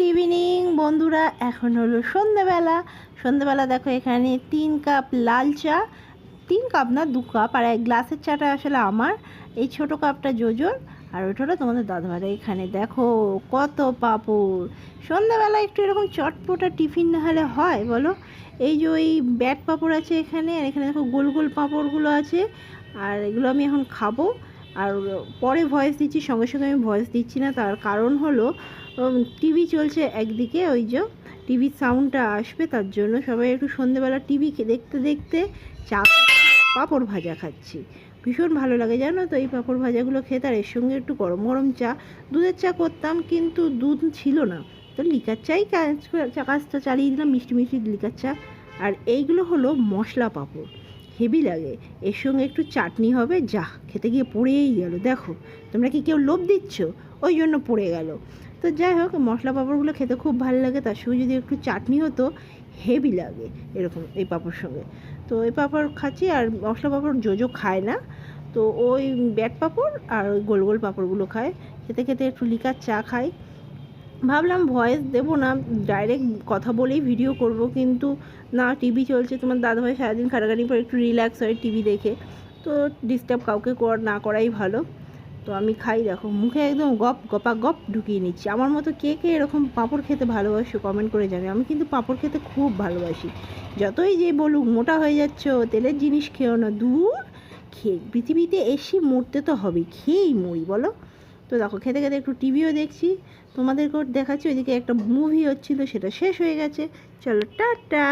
Good evening বন্ধুরা। এখন হলো সন্ধ্যেবেলা। সন্ধ্যেবেলা দেখো, এখানে তিন কাপ লাল চা। তিন কাপ না, দু কাপ। আর এক গ্লাসের চাটা আসলে আমার। এই ছোট কাপটা জোজোর। আর ওটা হলো তোমাদের দাদাভাইরা এখানে দেখো, কত পাপড়। সন্ধ্যাবেলা একটু এরকম চটপটা টিফিন না হলে হয়, বলো? এই যে ওই ব্যাট পাঁপড় আছে এখানে। আর এখানে দেখো, গোল গোল পাঁপড়গুলো আছে। আর এগুলো আমি এখন খাব। আর পরে ভয়েস দিচ্ছি, সঙ্গে সঙ্গে আমি ভয়েস দিচ্ছি না। তার কারণ হলো টিভি চলছে একদিকে, ওই যে টিভির সাউন্ডটা আসবে, তার জন্য সবাই একটু সন্ধেবেলা টিভি দেখতে দেখতে চা পাঁপড় ভাজা খাচ্ছি। ভীষণ ভালো লাগে, জানো তো? এই পাঁপড় ভাজাগুলো খেতে আর এর সঙ্গে একটু গরম গরম চা। দুধের চা করতাম, কিন্তু দুধ ছিল না। তো লিকার চাই কাজ কাজটা চালিয়ে দিলাম, মিষ্টি মিষ্টি লিকার চা। আর এইগুলো হলো মশলা পাঁপড়। হেভি লাগে। এর সঙ্গে একটু চাটনি হবে, যা, খেতে গিয়ে পড়েই গেল। দেখো, তোমরা কি কেউ লোভ দিচ্ছ? ওই জন্য পড়ে গেল। তো যাই হোক, মশলা পাঁপড়গুলো খেতে খুব ভালো লাগে, তার সঙ্গে যদি একটু চাটনি হতো, হেভি লাগে এরকম এই পাঁপড় সঙ্গে। তো এই পাঁপড় খাচ্ছি, আর মশলা পাঁপড় জোজো খায় না। তো ওই ব্যাট পাঁপড় আর ওই গোল গোল পাঁপড়গুলো খায়। খেতে খেতে একটু লিকার চা খাই। ভাবলাম ভয়েস দেবো না ডাইরেক্ট কথা বলেই ভিডিও করব, কিন্তু না টিভি চলছে, তোমার দাদাভাই সারাদিন খাটাখাটি পর একটু রিল্যাক্স হয় টিভি দেখে, তো ডিস্টার্ব কাউকে কর, না করাই ভালো। তো আমি খাই, দেখো, মুখে একদম গপ, গপা গপ ঢুকিয়ে নিচ্ছি। আমার মতো কে কে এরকম পাঁপড় খেতে ভালোবাসো কমেন্ট করে জানে। আমি কিন্তু পাঁপড় খেতে খুব ভালোবাসি। যতই যে বলুক, মোটা হয়ে যাচ্ছ, তেলের জিনিস খেও না, দূর, খেয়ে, পৃথিবীতে এসে মরতে তো হবেই, খেয়েই মরি, বলো। তো দেখো, খেতে খেতে একটু টিভিও দেখছি তোমাদেরকেও দেখাচ্ছি, ওইদিকে একটা মুভি হচ্ছিল, সেটা শেষ হয়ে গেছে। চলো, টাটা!